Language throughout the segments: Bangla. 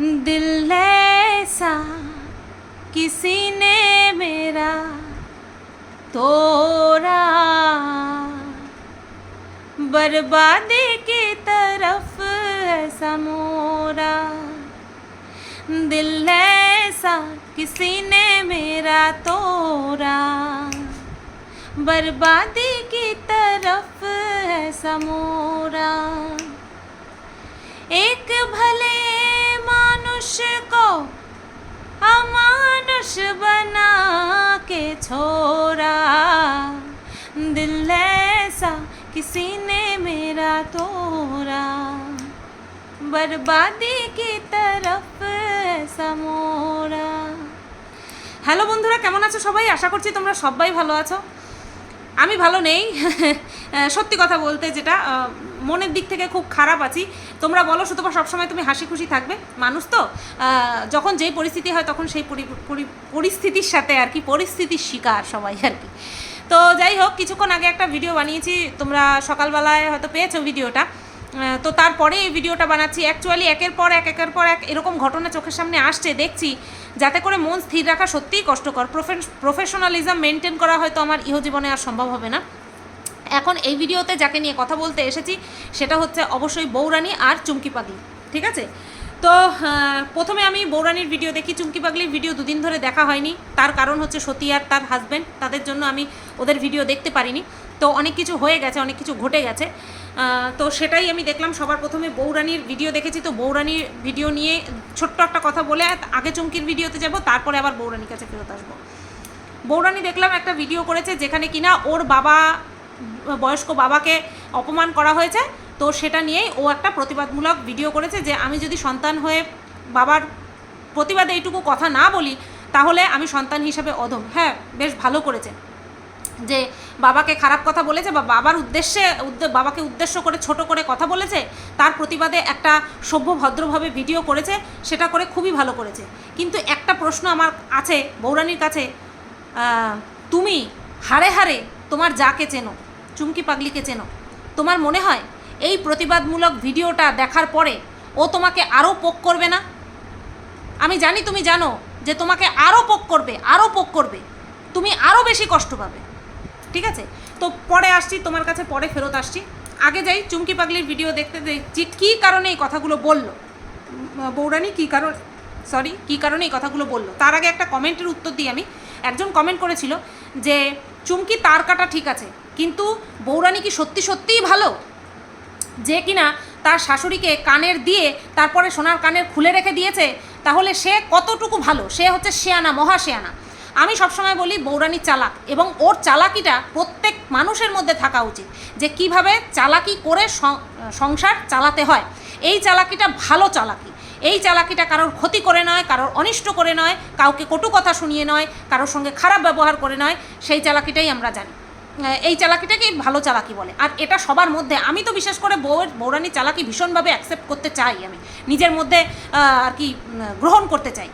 दिल ऐसा किसी ने मेरा तोड़ा। बर्बादी की तरफ़ ऐसा मोरा दिल ऐसा किसी ने मेरा तोड़ा। बर्बादी की तरफ़ ऐसा मोरा एक भले को अमानुष बना के छोड़ा दिल ऐसा किसी ने मेरा तोड़ा बर्बादी की तरफ ऐसा मोड़ा হ্যালো বন্ধুরা কেমন আছো সবাই আশা করছি তোমরা সবাই ভালো আছো আমি ভালো নেই সত্যি কথা বলতে যেটা আহ, মনের দিক থেকে খুব খারাপ আছি। তোমরা বলো বা সবসময় তুমি হাসি খুশি থাকবে? মানুষ তো? যখন যেই পরিস্থিতি হয় তখন সেই পরি- পরি- পরিস্থিতির সাথে আর কি, পরিস্থিতির শিকার সবাই আর কি। তো যাই হোক, কিছুক্ষণ আগে একটা ভিডিও বানিয়েছি। তোমরা সকালবেলায় হয়তো পেয়েছ ভিডিওটা তো তারপরে এই ভিডিওটা বানাচ্ছি। অ্যাকচুয়ালি একের পর এক, একের পর এক এরকম ঘটনা চোখের সামনে আসছে, দেখছি। যাতে করে মন স্থির রাখা সত্যিই কষ্টকর। প্রফেশনালিজম মেনটেন করা হয়তো আমার ইহজীবনে আর সম্ভব হবে না। এখন এই ভিডিওতে যাকে নিয়ে কথা বলতে এসেছি, সেটা হচ্ছে অবশ্যই বৌরানী আর চুমকি পাগলি, ঠিক আছে? তো প্রথমে আমি বৌরানীর ভিডিও দেখি, চুমকি পাগলির ভিডিও দুদিন ধরে দেখা হয়নি। তার কারণ হচ্ছে সতী আর তার হাজব্যান্ড তাদের জন্য আমি ওদের ভিডিও দেখতে পারিনি। তো অনেক কিছু হয়ে গেছে, অনেক কিছু ঘটে গেছে। তো সেটাই আমি দেখলাম, সবার প্রথমে বৌরানীর ভিডিও দেখেছি। তো বৌরানীর ভিডিও নিয়ে ছোট্ট একটা কথা বলে আগে চুমকির ভিডিওতে যাব, তারপরে আবার বৌরানীর কাছে ফেরত আসব। বৌরানী দেখলাম একটা ভিডিও করেছে যেখানে কিনা ওর বাবা বয়স্ক বাবাকে অপমান করা হয়েছে, তো সেটা নিয়েই ও একটা প্রতিবাদমূলক ভিডিও করেছে যে আমি যদি সন্তান হয়ে বাবার প্রতিবাদে এইটুকু কথা না বলি, তাহলে আমি সন্তান হিসাবে অধম। হ্যাঁ বেশ ভালো করেছে। যে বাবাকে খারাপ কথা বলেছে বা বাবার উদ্দেশ্যে বাবাকে উদ্দেশ্য করে ছোট করে কথা বলেছে, তার প্রতিবাদে একটা সভ্য ভদ্রভাবে ভিডিও করেছে, সেটা করে খুবই ভালো করেছে। কিন্তু একটা প্রশ্ন আমার আছে বৌরানীর কাছে তুমি হারে হারে তোমার যাকে চেনো? চুমকি পাগলিকে চেনো। তোমার মনে হয় এই প্রতিবাদমূলক ভিডিওটা দেখার পরে ও তোমাকে আরও পোক করবে না? আমি জানি তুমি জানো যে তোমাকে আরও পোক করবে, আরও পোক করবে। তুমি আরও বেশি কষ্ট পাবে। ঠিক আছে? তো পরে আসছি, তোমার কাছে পরে ফেরত আসছি। আগে যাই, চুমকি পাগলির ভিডিও দেখতে দেখছি। কী কারণে এই কথাগুলো বলল? বৌরানী, কী কারণ সরি কী কারণে এই কথাগুলো বলল? তার আগে একটা কমেন্টের উত্তর দিই আমি। একজন কমেন্ট করেছিল যে, চুমকি তার কাটা ঠিক আছে কিন্তু বৌরানী কি সত্যি সত্যিই ভালো? যে কিনা তার শাশুড়িকে কানের দিয়ে তারপরে সোনার কানের খুলে রেখে দিয়েছে, তাহলে সে কতটুকু ভালো? সে হচ্ছে শেয়ানা, মহা শেয়ানা। আমি সবসময় বলি বৌরানী চালাক এবং ওর চালাকিটা প্রত্যেক মানুষের মধ্যে থাকা উচিত যে কীভাবে চালাকি করে সংসার চালাতে হয়। এই চালাকিটা ভালো চালাকি। এই চালাকিটা কারোর ক্ষতি করে নয়, কারোর অনিষ্ট করে নয়, কাউকে কটু কথা শুনিয়ে নয়, কারোর সঙ্গে খারাপ ব্যবহার করে নয়, সেই চালাকিটাই আমরা জানি। এই চালাকিটাকেই ভালো চালাকি বলে। আর এটা সবার মধ্যে, আমি তো বিশেষ করে বউয়ের বৌরানির চালাকি ভীষণভাবে অ্যাকসেপ্ট করতে চাই আমি। নিজের মধ্যে আর কি গ্রহণ করতে চাই।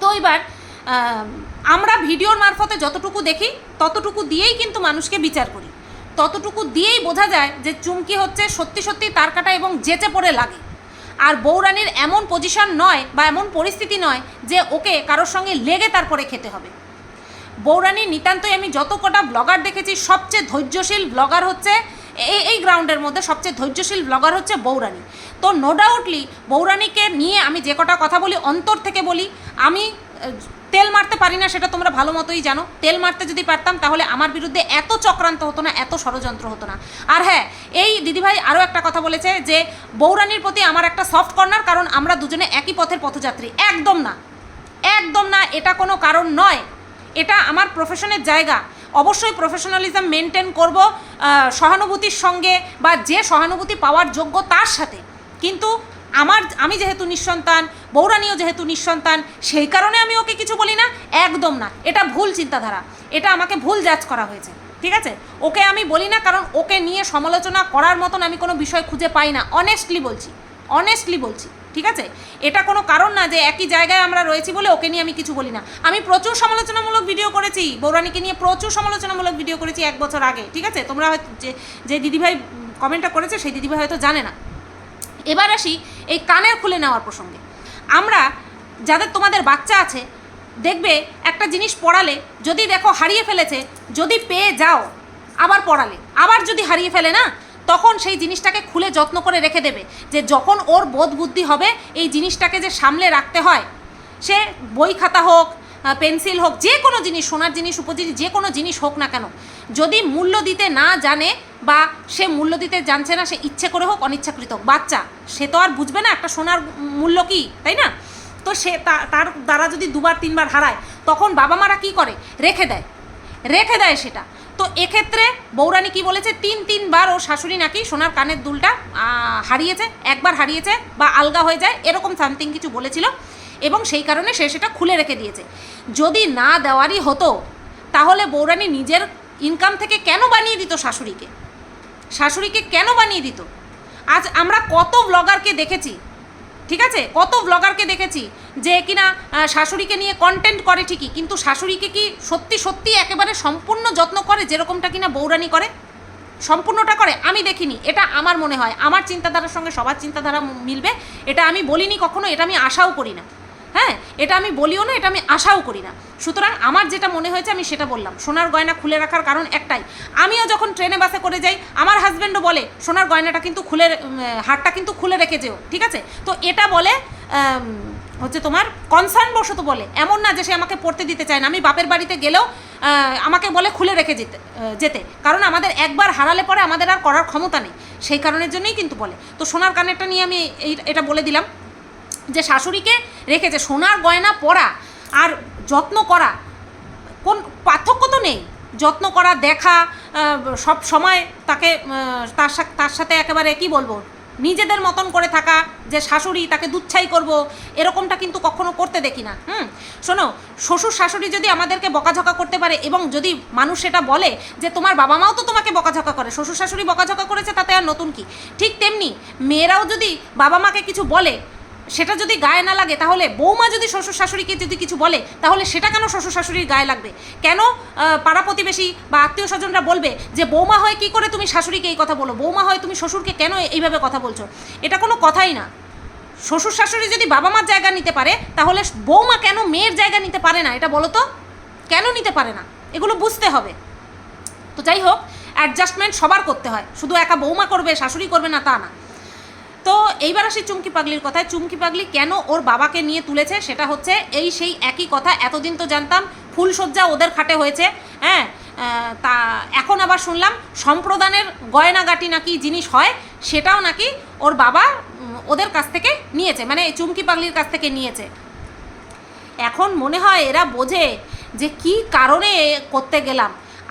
তো এবার আমরা ভিডিওর মারফতে যতটুকু দেখি, ততটুকু দিয়েই কিন্তু মানুষকে বিচার করি। ততটুকু দিয়েই বোঝা যায় যে চুমকি হচ্ছে সত্যি সত্যি তার কাটা এবং যেচে পড়ে লাগে। আর বৌরানির এমন পজিশন নয় বা এমন পরিস্থিতি নয় যে ওকে কারোর সঙ্গে লেগে তারপরে খেতে হবে। বৌরানী, নিতান্তই আমি যত কটা ব্লগার দেখেছি, সবচেয়ে ধৈর্যশীল ব্লগার হচ্ছে এই এই গ্রাউন্ডের মধ্যে সবচেয়ে ধৈর্যশীল ব্লগার হচ্ছে বৌরানী। তো নো ডাউটলি বৌরানীকে নিয়ে আমি যে কটা কথা বলি, অন্তর থেকে বলি, আমি তেল মারতে পারি না, সেটা তোমরা ভালো মতোই জানো। তেল মারতে যদি পারতাম, তাহলে আমার বিরুদ্ধে এত চক্রান্ত হতো না, এত ষড়যন্ত্র হতো না। আর হ্যাঁ এই দিদিভাই আরও একটা কথা বলেছে যে, বৌরানীর প্রতি আমার একটা সফট কর্নার কারণ আমরা দুজনে একই পথের পথযাত্রী। একদম না। একদম না, এটা কোনো কারণ নয়। এটা আমার প্রফেশনের জায়গা। অবশ্যই প্রফেশনালিজম মেনটেন করব সহানুভূতির সঙ্গে বা যে সহানুভূতি পাওয়ার যোগ্য তার সাথে। কিন্তু আমার, আমি যেহেতু নিঃসন্তান বৌরানীও যেহেতু নিঃসন্তান, সেই কারণে আমি ওকে কিছু বলি না, একদম না। এটা ভুল চিন্তাধারা। এটা আমাকে ভুল জাজ করা হয়েছে। ঠিক আছে? ওকে আমি বলি না, কারণ ওকে নিয়ে সমালোচনা করার মতন আমি কোনো বিষয় খুঁজে পাই না। অনেস্টলি বলছি। অনেস্টলি বলছি। ঠিক আছে? এটা কোনো কারণ না যে একই জায়গায় আমরা রয়েছি বলে ওকে নিয়ে আমি কিছু বলি না। আমি প্রচুর সমালোচনামূলক ভিডিও করেছি, বৌরানীকে নিয়ে প্রচুর সমালোচনামূলক ভিডিও করেছি এক বছর আগে, ঠিক আছে? তোমরা যে যে দিদিভাই কমেন্টটা করেছে, সেই দিদিভাই হয়তো জানে না। এবার আসি এই কানের খুলে নেওয়ার প্রসঙ্গে। আমরা যাদের তোমাদের বাচ্চা আছে, দেখবে একটা জিনিস পড়ালে, যদি দেখো হারিয়ে ফেলেছে, যদি পেয়ে যাও, আবার পড়ালে। আবার যদি হারিয়ে ফেলে না তখন সেই জিনিসটাকে খুলে যত্ন করে রেখে দেবে যে যখন ওর বোধ বুদ্ধি হবে, এই জিনিসটাকে যে সামলে রাখতে হয়, সে বই খাতা হোক পেন্সিল হোক, যে কোনো জিনিস, সোনার জিনিস উপজিনিস যে কোনো জিনিস হোক না কেন, যদি মূল্য দিতে না জানে বা সে মূল্য দিতে জানছে না, সে ইচ্ছে করে হোক, অনিচ্ছাকৃত হোক। বাচ্চা, সে তো আর বুঝবে না একটা সোনার মূল্য কী, তাই না? তো সে তার দ্বারা যদি দুবার, তিনবার হারায়, তখন বাবা মারা কী করে? রেখে দেয়। রেখে দেয় সেটা। তো এক্ষেত্রে বৌরানী কি বলেছে? তিন, তিনবার ও শাশুড়ি নাকি সোনার কানের দুলটা হারিয়েছে, একবার হারিয়েছে বা আলগা হয়ে যায়, এরকম সামথিং কিছু বলেছিল এবং সেই কারণে সে সেটা খুলে রেখে দিয়েছে। যদি না দেওয়ারই হতো, তাহলে বৌরানী নিজের ইনকাম থেকে কেন বানিয়ে দিত শাশুড়িকে? শাশুড়িকে কেন বানিয়ে দিত? আজ আমরা কত ব্লগারকে দেখেছি, ঠিক আছে? কত ব্লগারকে দেখেছি যে কিনা শাশুড়িকে নিয়ে কন্টেন্ট করে ঠিকই, কিন্তু শাশুড়িকে কি সত্যি সত্যি একেবারে সম্পূর্ণ যত্ন করে যেরকমটা কিনা বৌরানি করে? সম্পূর্ণটা করে? আমি দেখিনি। এটা আমার মনে হয়। আমার চিন্তাধারার সঙ্গে সবার চিন্তাধারা মিলবে। এটা আমি বলিনি কখনো, এটা আমি আশাও করি না। হ্যাঁ? এটা আমি বলিও না, এটা আমি আশাও করি না। সুতরাং আমার যেটা মনে হয়েছে, আমি সেটা বললাম। সোনার গয়না খুলে রাখার কারণ একটাই। আমিও যখন ট্রেনে বাসে করে যাই, আমার হাজব্যান্ডও বলে, সোনার গয়নাটা কিন্তু খুলে হারটা কিন্তু খুলে রেখে যেও। ঠিক আছে? তো এটা বলে হচ্ছে তোমার কনসার্ন বশত বলে। এমন না যে সে আমাকে পড়তে দিতে চায় না। আমি বাপের বাড়িতে গেলেও আমাকে বলে খুলে রেখে যেতে যেতে। কারণ আমাদের একবার হারালে পরে আমাদের আর করার ক্ষমতা নেই। সেই কারণের জন্যই কিন্তু বলে। তো সোনার কানেরটা নিয়ে আমি এই, এটা বলে দিলাম যে শাশুড়িকে রেখেছে সোনার গয়না পরা আর যত্ন করা, কোন পার্থক্য তো নেই। যত্ন করা, দেখা সব সময় তাকে তার সাথে একেবারে কি বলব? নিজেদের মতন করে থাকা যে শাশুড়ি তাকে দুচ্ছাই করব, এরকমটা কিন্তু কখনো করতে দেখি না। হুম? শোনো, শ্বশুর শাশুড়ি যদি আমাদেরকে বকাঝকা করতে পারে এবং যদি মানুষ সেটা বলে যে তোমার বাবা মাও তো তোমাকে বকাঝকা করে, শ্বশুর শাশুড়ি বকাঝকা করেছে তাতে আর নতুন কি? ঠিক তেমনি মেয়েরাও যদি বাবা মাকে কিছু বলে সেটা যদি গায়ে না লাগে, তাহলে বৌমা যদি শ্বশুর শাশুড়িকে যদি কিছু বলে, তাহলে সেটা কেন শ্বশুর শাশুড়ির গায়ে লাগবে? কেন পাড়া প্রতিবেশী বা আত্মীয় স্বজনরা বলবে যে, বৌমা হয় কি করে তুমি শাশুড়িকে এই কথা বলো? বৌমা হয় তুমি শ্বশুরকে কেন এইভাবে কথা বলছো? এটা কোনো কথাই না। শ্বশুর শাশুড়ি যদি বাবা মার জায়গা নিতে পারে, তাহলে বৌমা কেন মেয়ের জায়গা নিতে পারে না? এটা বলো তো। কেন নিতে পারে না? এগুলো বুঝতে হবে। তো যাই হোক অ্যাডজাস্টমেন্ট সবার করতে হয়। শুধু একা বৌমা করবে, শাশুড়ি করবে না, তা না। তো এইবার আসি চুমকি পাগলির কথায়। চুমকি পাগলি কেন ওর বাবাকে নিয়ে তুলেছে সেটা হচ্ছে এই সেই একই কথা, এতদিন তো জানতাম ফুলসজ্জা ওদের খাটে হয়েছে হ্যাঁ? তা এখন আবার শুনলাম সম্প্রদানের গয়নাগাটি নাকি জিনিস হয়, সেটাও নাকি ওর বাবা ওদের কাছ থেকে নিয়েছে মানে চুমকি পাগলির কাছ থেকে নিয়েছে। এখন মনে হয় এরা বোঝে যে কি কারণে করতে গেলাম।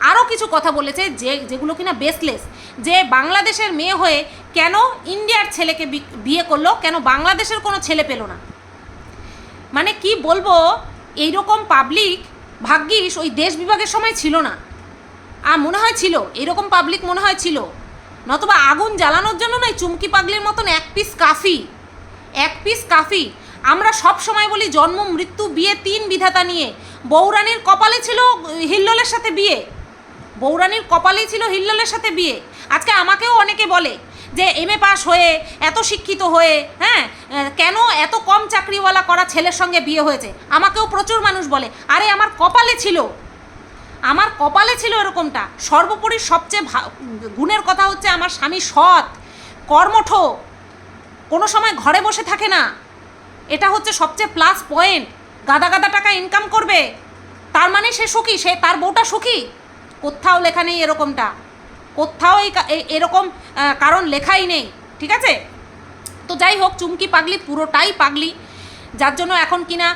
আরও কিছু কথা বলেছে যে, যেগুলো কিনা বেসলেস যে বাংলাদেশের মেয়ে হয়ে কেন ইন্ডিয়ার ছেলেকে বিয়ে করল, কেন বাংলাদেশের কোনো ছেলে পেল না? মানে কি বলব, এইরকম পাবলিক ভাগ্যিস ওই দেশ বিভাগের সময় ছিল না। আর মনে হয় ছিল, এরকম পাবলিক মনে হয় ছিল। নতবা আগুন জ্বালানোর জন্য নয়, চুমকি পাগলির মতন এক পিস কাফি এক পিস কাফি আমরা সব সময় বলি জন্ম, মৃত্যু, বিয়ে, তিন বিধাতা নিয়ে। বৌরানীর কপালে ছিল হিল্লোলের সাথে বিয়ে। বৌরানীর কপালেই ছিল হিল্লোলের সাথে বিয়ে। আজকে আমাকেও অনেকে বলে যে এম এ পাস হয়ে, এত শিক্ষিত হয়ে হ্যাঁ কেন এত কম চাকরিওয়ালা করা ছেলের সঙ্গে বিয়ে হয়েছে? আমাকেও প্রচুর মানুষ বলে, আরে, আমার কপালে ছিল। আমার কপালে ছিল এরকমটা। সর্বোপরি সবচেয়ে গুণের কথা হচ্ছে আমার স্বামী সৎ, কর্মঠ। কোনো সময় ঘরে বসে থাকে না। এটা হচ্ছে সবচেয়ে প্লাস পয়েন্ট গাদা গাদা টাকা ইনকাম করবে। তার মানে সে সুখী, সে, তার বউটা সুখী? কোথাও লেখা নেই এরকমটা। কোথাও এই এরকম কারণ লেখাই নেই, ঠিক আছে? তো যাই হোক, চুমকি পাগলি, পুরোটাই পাগলি। যার জন্য এখন কিনা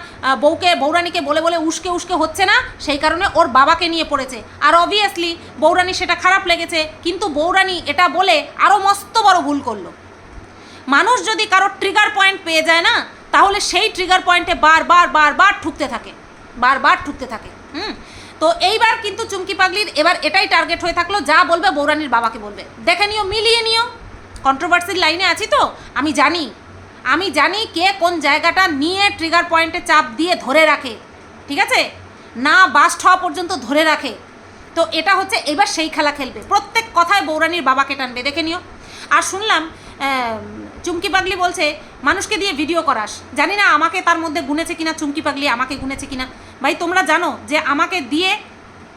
বউকে বৌরানীকে বলে বলে উস্কে উস্কে হচ্ছে না, সেই কারণে ওর বাবাকে নিয়ে পড়েছে। আর অবভিয়াসলি বৌরানী সেটা খারাপ লেগেছে, কিন্তু বৌরানী এটা বলে আরও মস্ত বড় ভুল করল। মানুষ যদি কারও ট্রিগার পয়েন্ট পেয়ে যায় না, তাহলে সেই ট্রিগার পয়েন্টে বারবার বারবার ঠুকতে থাকে। বারবার ঠুকতে থাকে, হুম? তো এইবার কিন্তু চুমকি পাগলির এবার এটাই টার্গেট হয়ে থাকল, যা বলবে বৌরানির বাবাকে বলবে। দেখে নিও, মিলিয়ে নিও। কন্ট্রোভার্সির লাইনে আছি তো? আমি জানি। আমি জানি কে কোন জায়গাটা নিয়ে ট্রিগার পয়েন্টে চাপ দিয়ে ধরে রাখে। ঠিক আছে? না বাস্ট হওয়া পর্যন্ত ধরে রাখে। তো এটা হচ্ছে এবার সেই খেলা খেলবে। প্রত্যেক কথায় বৌরানির বাবাকে টানবে। দেখে নিও। আর শুনলাম চুমকি পাগলি বলছে, মানুষকে দিয়ে ভিডিও করাস। জানি না আমাকে তার মধ্যে গুনেছে কিনা, চুমকি পাগলি আমাকে গুনেছে কিনা। ভাই, তোমরা জানো যে আমাকে দিয়ে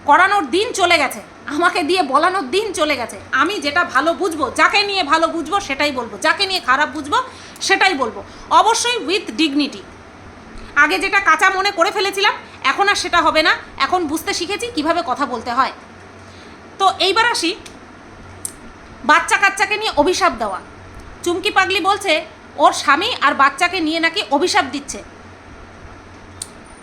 করানোর দিন চলে গেছে। আমাকে দিয়ে বলানোর দিন চলে গেছে। আমি যেটা ভালো বুঝব, যাকে নিয়ে ভালো বুঝব, সেটাই বলব। যাকে নিয়ে খারাপ বুঝব, সেটাই বলব। অবশ্যই উইথ ডিগনিটি আগে যেটা কাঁচা মনে করে ফেলেছিলাম, এখন আর সেটা হবে না। এখন বুঝতে শিখেছি কীভাবে কথা বলতে হয়। তো এইবার আসি বাচ্চা কাচ্চাকে নিয়ে অভিশাপ দেওয়া। চুমকি পাগলি বলছে, ওর স্বামী আর বাচ্চাকে নিয়ে নাকি অভিশাপ দিচ্ছে।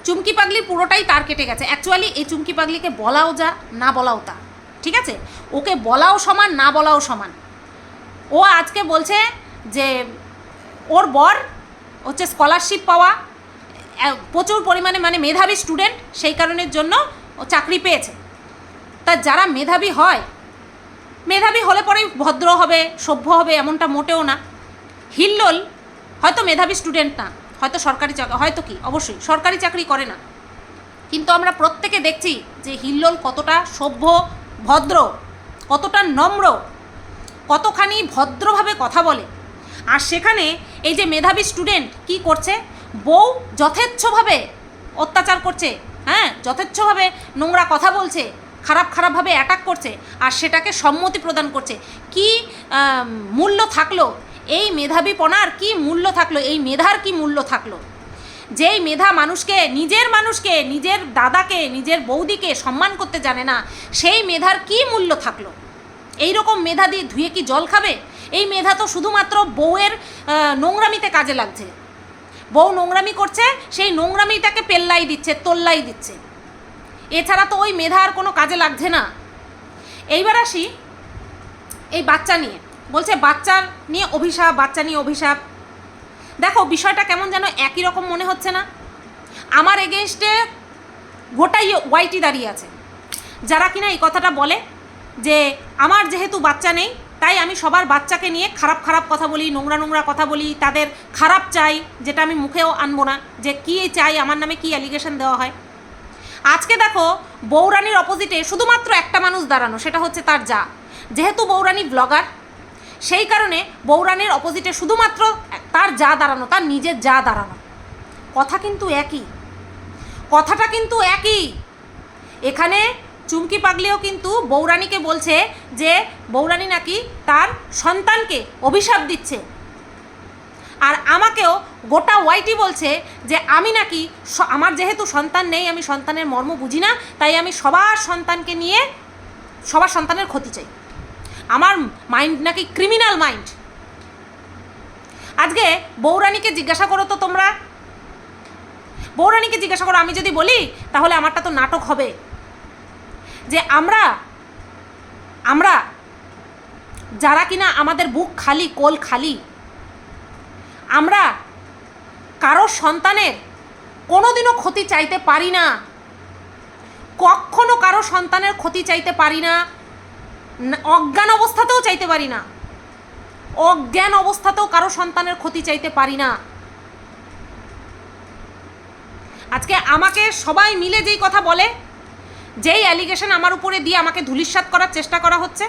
চুমকি পাগলির পুরোটাই তার কেটে গেছে। অ্যাকচুয়ালি এই চুমকি পাগলিকে বলাও যা, না বলাও তা। ঠিক আছে? ওকে বলাও সমান, না বলাও সমান। ও আজকে বলছে যে, ওর বর হচ্ছে স্কলারশিপ পাওয়া প্রচুর পরিমাণে মানে মেধাবী স্টুডেন্ট সেই কারণের জন্য ও চাকরি পেয়েছে। তা যারা মেধাবী হয়, মেধাবী হলে পরেই ভদ্র হবে, সভ্য হবে, এমনটা মোটেও না। হিল্লোল, হয়তো মেধাবী স্টুডেন্ট না। হয়তো সরকারি চাকরি হয়তো কি? অবশ্যই, সরকারি চাকরি করে না। কিন্তু আমরা প্রত্যেকে দেখছি যে হিল্লোল কতটা সভ্য, ভদ্র, কতটা নম্র, কতখানি ভদ্রভাবে কথা বলে। আর সেখানে এই যে মেধাবী স্টুডেন্ট কি করছে? বউ যথেচ্ছভাবে অত্যাচার করছে হ্যাঁ? যথেচ্ছভাবে নোংরা কথা বলছে, খারাপ খারাপভাবে অ্যাটাক করছে, আর সেটাকে সম্মতি প্রদান করছে। কি মূল্য থাকল এই মেধাবীপনার কি মূল্য থাকল? এই মেধার কি মূল্য থাকল? যেই মেধা মানুষকে, নিজের মানুষকে, নিজের দাদাকে, নিজের বৌদিকে সম্মান করতে জানে না, সেই মেধার কি মূল্য থাকল? এই রকম মেধা দিয়ে ধুয়ে কি জল খাবে? এই মেধা তো শুধুমাত্র বউয়ের নোংরামিতে কাজে লাগছে। বউ নোংরামি করছে, সেই নোংরামিটাকে পেল্লাই দিচ্ছে, তোল্লাই দিচ্ছে। এছাড়া তো ওই মেধা আর কোনো কাজে লাগছে না। এইবার আসি এই বাচ্চা নিয়ে। বলছে, বাচ্চার নিয়ে অভিশাপ, বাচ্চা নিয়ে অভিশাপ। দেখো, বিষয়টা কেমন যেন একই রকম মনে হচ্ছে না। আমার এগেনস্টে গোটাই ওয়াইটি দাঁড়িয়ে আছে। যারা কিনা এই কথাটা বলে যে, আমার যেহেতু বাচ্চা নেই, তাই আমি সবার বাচ্চাকে নিয়ে খারাপ খারাপ কথা বলি, নোংরা নোংরা কথা বলি, তাদের খারাপ চাই, যেটা আমি মুখেও আনব না, যে কী চাই, আমার নামে কী অ্যালিগেশন দেওয়া হয়। আজকে দেখো বৌরানির অপোজিটে শুধুমাত্র একটা মানুষ দাঁড়ানো, সেটা হচ্ছে তার যা। যেহেতু বৌরানি ব্লগার সেই কারণে বৌরানির অপোজিটে শুধুমাত্র তার যা দাঁড়ানো, তার নিজের যা দাঁড়ানো। কথা কিন্তু একই। কথাটা কিন্তু একই। এখানে চুমকি পাগলিও কিন্তু বৌরানীকে বলছে যে বৌরানী নাকি তার সন্তানকে অভিশাপ দিচ্ছে। আর আমাকেও গোটা ওয়াইটি বলছে যে আমি নাকি আমার যেহেতু সন্তান নেই, আমি সন্তানের মর্ম বুঝি না, তাই আমি সবার সন্তানকে নিয়ে, সবার সন্তানের ক্ষতি চাই। আমার মাইন্ড নাকি ক্রিমিনাল মাইন্ড আজকে বৌরানীকে জিজ্ঞাসা করো তো তোমরা। বৌরানীকে জিজ্ঞাসা করো, আমি যদি বলি, তাহলে আমারটা তো নাটক হবে। যে আমরা আমরা যারা কিনা আমাদের বুক খালি, কোল খালি, আমরা কারও সন্তানের কোনোদিনও ক্ষতি চাইতে পারি না। কখনো কারও সন্তানের ক্ষতি চাইতে পারি না। অজ্ঞান অবস্থাতেও চাইতে পারি না। অজ্ঞান অবস্থাতেও কারও সন্তানের ক্ষতি চাইতে পারি না। আজকে আমাকে সবাই মিলে যেই কথা বলে, যেই অ্যালিগেশন আমার উপরে দিয়ে আমাকে ধুলিস্বাত করার চেষ্টা করা হচ্ছে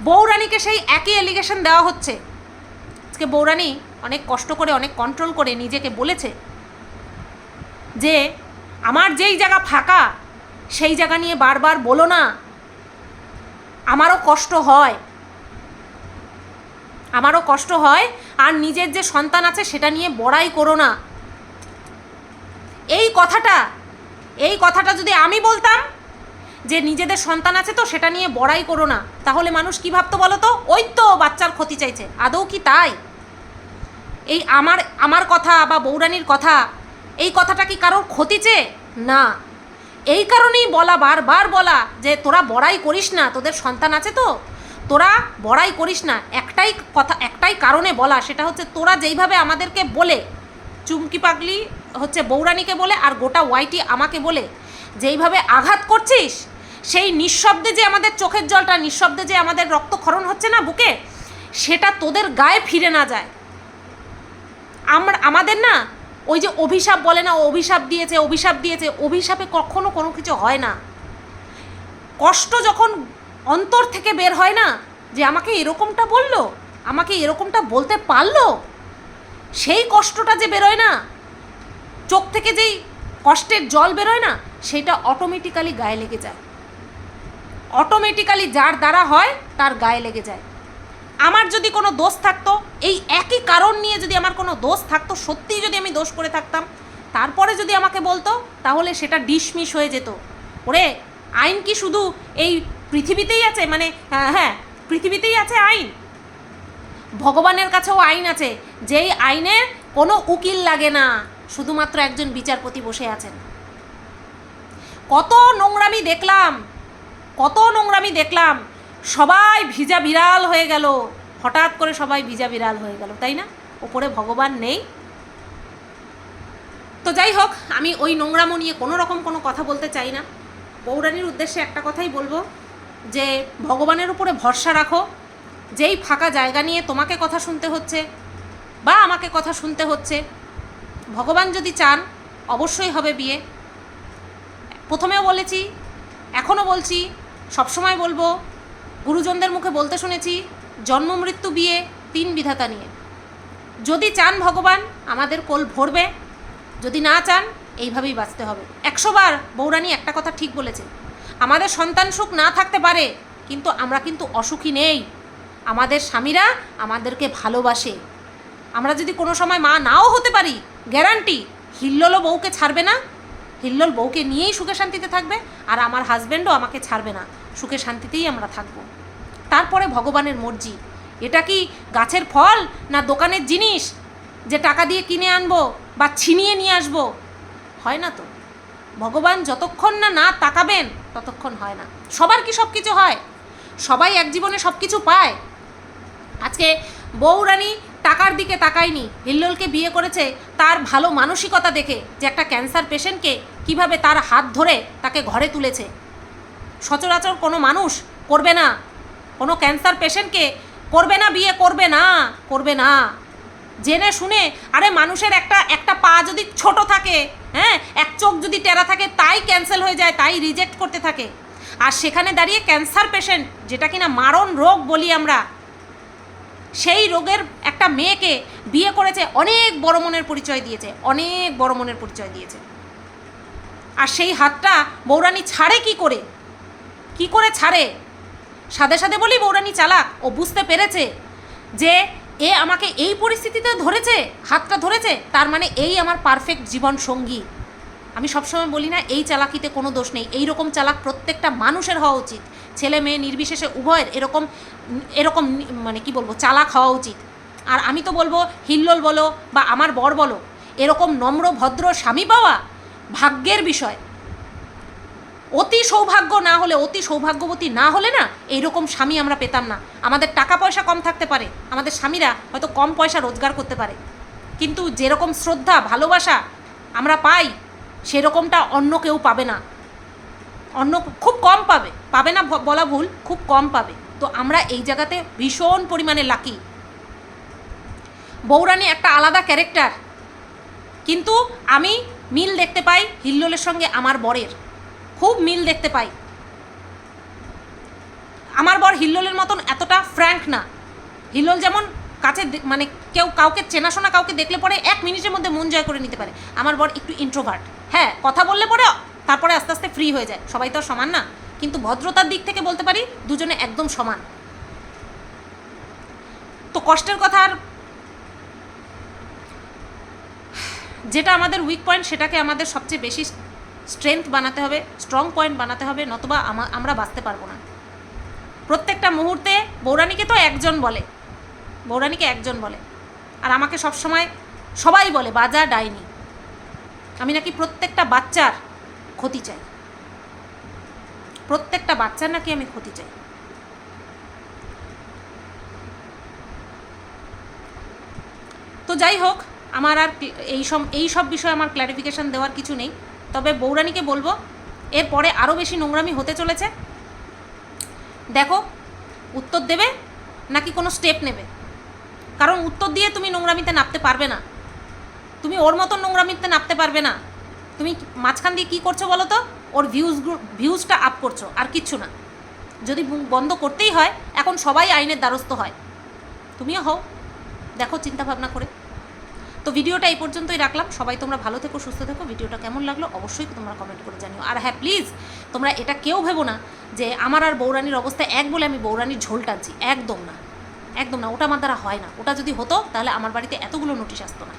বৌরানীকে সেই একই অ্যালিগেশন দেওয়া হচ্ছে। আজকে বৌরানী অনেক কষ্ট করে, অনেক কন্ট্রোল করে নিজেকে বলেছে যে, আমার যেই জায়গা ফাঁকা, সেই জায়গা নিয়ে বারবার বলো না। আমারও কষ্ট হয়। আমারও কষ্ট হয়, আর নিজের যে সন্তান আছে সেটা নিয়ে বড়াই করো না। এই কথাটা এই কথাটা যদি আমি বলতাম যে নিজেদের সন্তান আছে তো সেটা নিয়ে বড়াই করো না, তাহলে মানুষ কি ভাবতো বলো তো? ওই তো বাচ্চার ক্ষতি চাইছে, আদৌ কি তাই? এই আমার আমার কথা বা বৌরানির কথা, এই কথাটা কি কারোর ক্ষতি চেয়ে? না। এই কারণেই বলা, বারবার বলা যে তোরা বড়াই করিস না, তোদের সন্তান আছে তো। তোরা বড়াই করিস না, একটাই কথা, একটাই কারণে বলা, সেটা হচ্ছে তোরা যেইভাবে আমাদেরকে বলে, চুমকি পাগলি হচ্ছে বৌরানীকে বলে আর গোটা ওয়াইটি আমাকে বলে, যেইভাবে আঘাত করছিস, সেই নিঃশব্দে যে আমাদের চোখের জলটা, নিঃশব্দে যে আমাদের রক্তক্ষরণ হচ্ছে না বুকে, সেটা তোদের গায়ে ফিরে না যায়। আমরা আমাদের না ওই যে অভিশাপ বলে না, অভিশাপ দিয়েছে অভিশাপ দিয়েছে, অভিশাপে কখনো কোনো কিছু হয় না। কষ্ট যখন অন্তর থেকে বের হয় না, যে আমাকে এরকমটা বলল, আমাকে এরকমটা বলতে পারল, সেই কষ্টটা যে বেরোয় না, চোখ থেকে যেই কষ্টের জল বেরোয় না, সেটা অটোমেটিক্যালি গায়ে লেগে যায়। অটোমেটিক্যালি যার দ্বারা হয়, তার গায়ে লেগে যায়। আমার যদি কোনো দোষ থাকতো, এই নিয়ে যদি আমার কোনো দোষ থাকতো সত্যিই যদি আমি দোষ করে থাকতাম তারপরে যদি আমাকে বলতো তাহলে সেটা ডিসমিস হয়ে যেত। ওরে আইন কি শুধু এই পৃথিবীতেই আছে? মানে হ্যাঁ, পৃথিবীতেই আছে আইন। ভগবানের কাছেও আইন আছে যেই আইনের কোনো উকিল লাগে না শুধুমাত্র একজন বিচারপতি বসে আছেন। কত নোংরামি দেখলাম কত নোংরামি দেখলাম সবাই ভিজা বিড়াল হয়ে গেল হঠাৎ করে সবাই ভিজা বিড়াল হয়ে গেল তাই না? ওপরে ভগবান নেই। তো যাই হোক, আমি ওই নোংরামো নিয়ে কোনো রকম কোনো কথা বলতে চাই না। পৌরাণীর উদ্দেশ্যে একটা কথাই বলব যে, ভগবানের উপরে ভরসা রাখো। যেই ফাঁকা জায়গা নিয়ে তোমাকে কথা শুনতে হচ্ছে বা আমাকে কথা শুনতে হচ্ছে, ভগবান যদি চান, অবশ্যই হবে বিয়ে। প্রথমেও বলেছি, এখনও বলছি, সবসময় বলব, গুরুজনদের মুখে বলতে শুনেছি, জন্ম মৃত্যু বিয়ে তিন বিধাতা নিয়ে। যদি চান ভগবান, আমাদের কোল ভরবে। যদি না চান, এইভাবেই বাঁচতে হবে। একশোবার বৌরানী একটা কথা ঠিক বলেছে। আমাদের সন্তান সুখ না থাকতে পারে, কিন্তু আমরা কিন্তু অসুখী নেই। আমাদের স্বামীরা আমাদেরকে ভালোবাসে। আমরা যদি কোনো সময় মা নাও হতে পারি, গ্যারান্টি হিল্লোলও বউকে ছাড়বে না। হিল্লোল বউকে নিয়েই সুখে শান্তিতে থাকবে, আর আমার হাজব্যান্ডও আমাকে ছাড়বে না। সুখে শান্তিতেই আমরা থাকব। তারপরে ভগবানের মর্জি। এটা কি গাছের ফল না দোকানের জিনিস যে টাকা দিয়ে কিনে আনব বা ছিনিয়ে নিয়ে আসব? হয় না তো। ভগবান যতক্ষণ না না তাকাবেন, ততক্ষণ হয় না। সবার কি সব কিছু হয়? সবাই এক জীবনে সব কিছু পায়। আজকে বৌরানী টাকার দিকে তাকায়নি, হিল্লোলকে বিয়ে করেছে তার ভালো মানসিকতা দেখে যে একটা ক্যান্সার পেশেন্টকে কীভাবে তার হাত ধরে তাকে ঘরে তুলেছে। সচরাচর কোনো মানুষ করবে না। কোনো ক্যান্সার পেশেন্টকে করবে না, বিয়ে করবে না করবে না। জেনে শুনে, আরে মানুষের একটা একটা পা যদি ছোট থাকে হ্যাঁ এক চোখ যদি টেরা থাকে, তাই ক্যান্সেল হয়ে যায়, তাই রিজেক্ট করতে থাকে। আর সেখানে দাঁড়িয়ে ক্যান্সার পেশেন্ট যেটা কিনা মারণ রোগ বলি আমরা, সেই রোগের একটা মেয়েকে বিয়ে করেছে, অনেক বড় মনের পরিচয় দিয়েছে, অনেক বড় মনের পরিচয় দিয়েছে। আর সেই হাতটা বৌরানী ছাড়ে কি করে? কি করে ছাড়ে? সাথে সাথে বলি বৌরানী চালাক, ও বুঝতে পেরেছে যে এ আমাকে এই পরিস্থিতিতে ধরেছে, হাতটা ধরেছে, তার মানে এই আমার পারফেক্ট জীবন সঙ্গী। আমি সবসময় বলি না, এই চালাকিতে কোনো দোষ নেই এই রকম চালাক প্রত্যেকটা মানুষের হওয়া উচিত। ছেলে মেয়ে নির্বিশেষে উভয়ের এরকম এরকম মানে কি বলব, চালাক হওয়া উচিত। আর আমি তো বলব, হিল্লোল বলো বা আমার বর বলো, এরকম নম্র, ভদ্র স্বামী পাওয়া ভাগ্যের বিষয়। অতি সৌভাগ্য না হলে, অতি সৌভাগ্যবতী না হলে না, এইরকম স্বামী আমরা পেতাম না। আমাদের টাকা পয়সা কম থাকতে পারে। আমাদের স্বামীরা হয়তো কম পয়সা রোজগার করতে পারে। কিন্তু যেরকম শ্রদ্ধা, ভালোবাসা আমরা পাই, সেরকমটা অন্য কেউ পাবে না। অন্য খুব কম পাবে। পাবে না বলা ভুল, খুব কম পাবে। তো আমরা এই জায়গাতে ভীষণ পরিমাণে লাকি বৌরানী একটা আলাদা ক্যারেক্টার কিন্তু আমি মিল দেখতে পাই হিল্লোলের সঙ্গে আমার বরের। খুব মিল দেখতে পাই। আমার বর হিল্লোলের মতন এতটা ফ্র্যাঙ্ক না। হিল্লোল যেমন কাছে মানে কেউ কাউকে চেনাশোনা কাউকে দেখলে পরে এক মিনিটের মধ্যে মন জয় করে নিতে পারে। আমার বর একটু ইন্ট্রোভার্ট হ্যাঁ কথা বললে পরে তারপরে আস্তে আস্তে ফ্রি হয়ে যায়। সবাই তো সমান না। কিন্তু ভদ্রতার দিক থেকে বলতে পারি, দুজনে একদম সমান। তো কষ্টের কথা আর যেটা আমাদের উইক পয়েন্ট সেটাকে আমাদের সবচেয়ে বেশি স্ট্রেংথ বানাতে হবে, স্ট্রং পয়েন্ট বানাতে হবে, নতুবা আমরা বাঁচতে পারব না। প্রত্যেকটা মুহূর্তে বৌরানীকে তো একজন বলে। বৌরানীকে একজন বলে। আর আমাকে সব সময় সবাই বলে, বাজা ডাইনি। আমি নাকি প্রত্যেকটা বাচ্চার ক্ষতি চাই। প্রত্যেকটা বাচ্চার নাকি আমি ক্ষতি চাই। তো যাই হোক, আমার আর এই সব এই সব বিষয়ে আমার ক্ল্যারিফিকেশান দেওয়ার কিছু নেই। তবে বৌরানীকে বলব, এরপরে আরও বেশি নোংরামি হতে চলেছে। দেখো, উত্তর দেবে নাকি কোনো স্টেপ নেবে? কারণ উত্তর দিয়ে তুমি নোংরামিতে নামতে পারবে না। তুমি ওর মতন নোংরামিতে নামতে পারবে না। তুমি মাঝখান দিয়ে কী করছ বলো তো? ওর ভিউজ ভিউজটা আপ করছ, আর কিচ্ছু না। যদি বন্ধ করতেই হয়, এখন সবাই আইনের দ্বারস্থ হয়। তুমিও হও। দেখো চিন্তা ভাবনা করে। তো ভিডিওটা এই পর্যন্তই রাখলাম। সবাই তোমরা ভালো থেকো, সুস্থ থেকো। ভিডিওটা কেমন লাগল অবশ্যই তোমরা কমেন্ট করে জানিও। আর হ্যাঁ প্লিজ তোমরা এটা কেউ ভেবো না যে আমার আর বৌরানির অবস্থা এক বলে আমি বৌরানির ঝোল টানছি। একদম না। একদম না, ওটা আমার দ্বারা হয় না। ওটা যদি হতো, তাহলে আমার বাড়িতে এতগুলো নোটিশ আসতো না।